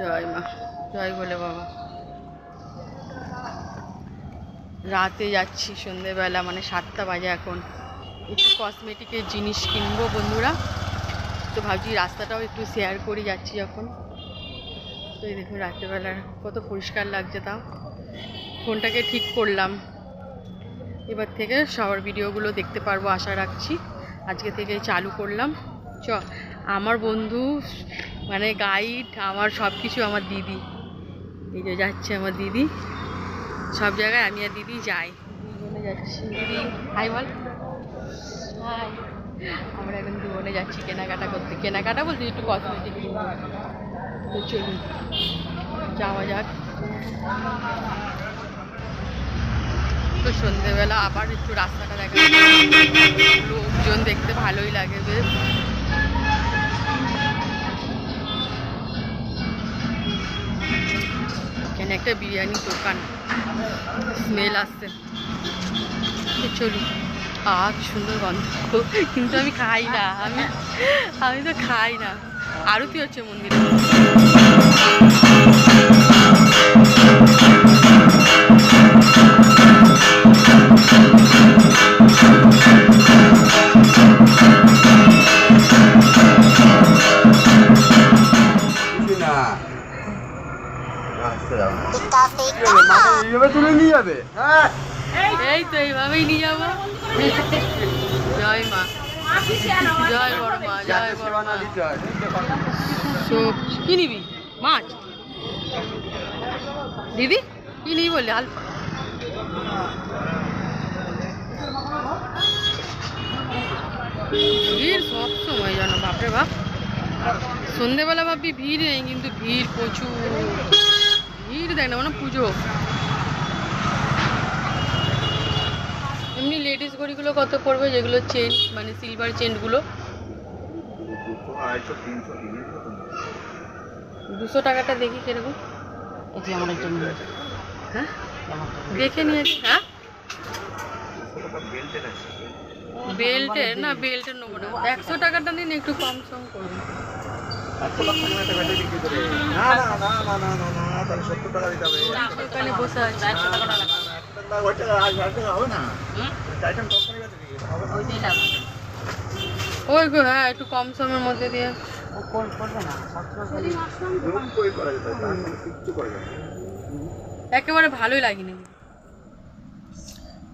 জয় মা, জয় বলে বাবা। রাতে যাচ্ছি সন্ধেবেলা মানে সাতটা বাজে এখন। একটু কসমেটিকের জিনিস কিনবো বন্ধুরা। তো ভাবছি রাস্তাটাও একটু শেয়ার করে, যাচ্ছি যখন। তো এই দেখুন রাত্রেবেলা কত পরিষ্কার লাগছে তাও। ফোনটাকে ঠিক করলাম। এবার থেকে সবার ভিডিওগুলো দেখতে পারব, আশা রাখছি। আজকে থেকে চালু করলাম। চ, আমার বন্ধু মানে গাইড আমার সব কিছু আমার দিদি। এই যে যাচ্ছে আমার দিদি। সব জায়গায় আমি আর দিদি যাই। দুজনে যাচ্ছি। দিদি হাই বল। হাই আমরা এখন দুজনে যাচ্ছি কেনাকাটা করতে। কেনাকাটা বলতে একটু কসমেটিক তো চলুন, যাওয়া যাক। তো সন্ধেবেলা আবার একটু রাস্তাটা দেখা লোকজন দেখতে ভালোই লাগে বেশ। একটা বিরিয়ানি দোকান। স্মেল আসছে। খিচুড়ি আর সুন্দর গন্ধ। কিন্তু আমি খাই না। আমি আমি তো খাই না। আরতি হচ্ছে মন্দিরে। এই তো এইভাবেই নিয়ে যাব। জয় মা জয় মা জয় কি নিবি মাছ দিদি কি নিবি বললে আল ভিড় সব সময় জানো বাপরে বাপ সন্ধেবেলা ভাবি ভিড় নেই কিন্তু ভিড় প্রচুর ভিড় দেখ না মানে পুজো। এমনি লেডিস ঘড়িগুলো কত পড়বে যেগুলো চেন মানে সিলভার চেনগুলো দুশো টাকাটা দেখি কীরকম। এটি আমার একটা হ্যাঁ? দেখে নিয়েছি। হ্যাঁ? বেল্টের বেল্টের না বেল্টের নেব না। একশো টাকাটা নিন একটু কম সম করুন। না ওই হ্যাঁ একটু কম সময়ের মধ্যে দিয়ে একেবারে ভালোই লাগেনি।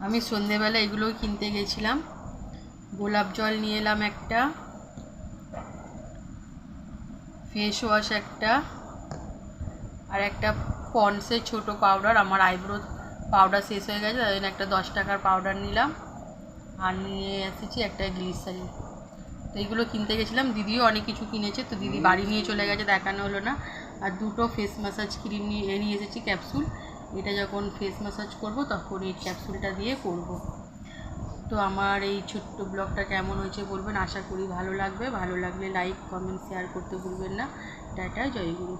আমি সন্ধেবেলা এগুলো কিনতে গেছিলাম। গোলাপ জল নিয়ে এলাম একটা। ফেস ওয়াশ একটা আর একটা পন্সের ছোট পাউডার আমার আইব্রো পাউডার শেষ হয়ে গেছে তাই জন্য একটা দশ টাকার পাউডার নিলাম আর নিয়ে এসেছি একটা গ্লিসারিন তো এইগুলো কিনতে গেছিলাম দিদিও অনেক কিছু কিনেছে তো দিদি বাড়ি নিয়ে চলে গেছে দেখানো হলো না। আর দুটো ফেস ম্যাসাজ ক্রিম নিয়ে নিয়ে এসেছি ক্যাপসুল এটা যখন ফেস ম্যাসাজ করব তখন এই ক্যাপসুলটা দিয়ে করব। তো আমার এই ছোট্ট ব্লগটা কেমন হয়েছে বলবেন? আশা করি ভালো লাগবে। ভালো লাগলে লাইক কমেন্ট শেয়ার করতে ভুলবেন না। টাটা জয়গুরু